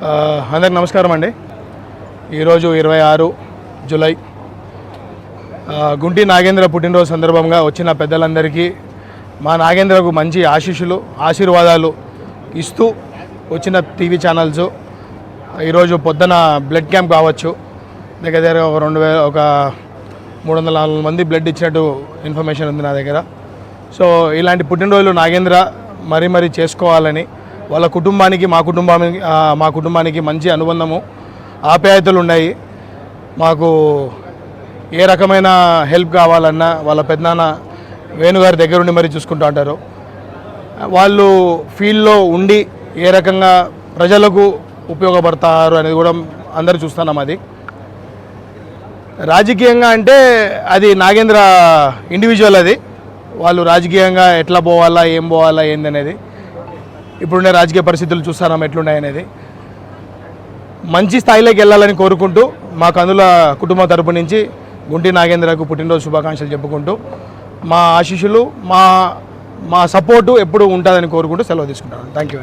అందరికి నమస్కారం అండి. ఈరోజు ఇరవై ఆరు జూలై గుంటి నాగేంద్ర పుట్టినరోజు సందర్భంగా వచ్చిన పెద్దలందరికీ మా నాగేంద్రకు మంచి ఆశీస్సులు ఆశీర్వాదాలు ఇస్తూ వచ్చిన టీవీ ఛానల్స్. ఈరోజు పొద్దున బ్లడ్ క్యాంప్ కావచ్చు దగ్గర దగ్గర ఒక రెండు వేల ఒక మూడు వందల నాలుగు మంది బ్లడ్ ఇచ్చినట్టు ఇన్ఫర్మేషన్ ఉంది నా దగ్గర. సో ఇలాంటి పుట్టినరోజులు నాగేంద్ర మరీ మరీ చేసుకోవాలని వాళ్ళ కుటుంబానికి మా కుటుంబానికి మా కుటుంబానికి మంచి అనుబంధము ఆప్యాయతలు ఉన్నాయి. మాకు ఏ రకమైన హెల్ప్ కావాలన్నా వాళ్ళ పెద్దనాన్న వేణుగారి దగ్గరుండి మరీ చూసుకుంటూ ఉంటారు. వాళ్ళు ఫీల్డ్లో ఉండి ఏ రకంగా ప్రజలకు ఉపయోగపడతారు అనేది కూడా అందరూ చూస్తున్నాం అది. రాజకీయంగా అంటే అది నాగేంద్ర ఇండివిజువల్ అది. వాళ్ళు రాజకీయంగా ఎట్లా పోవాలా ఏం పోవాలా ఏందనేది. అనేది ఇప్పుడున్న రాజకీయ పరిస్థితులు చూస్తున్నాం ఎట్లున్నాయనేది. మంచి స్థాయిలోకి వెళ్ళాలని కోరుకుంటూ మా కందుల కుటుంబ తరపు నుంచి గుంటి నాగేంద్రకు పుట్టినరోజు శుభాకాంక్షలు చెప్పుకుంటూ మా ఆశీస్సులు మా మా సపోర్టు ఎప్పుడు ఉంటుందని కోరుకుంటూ సెలవు తీసుకుంటాను. Thank you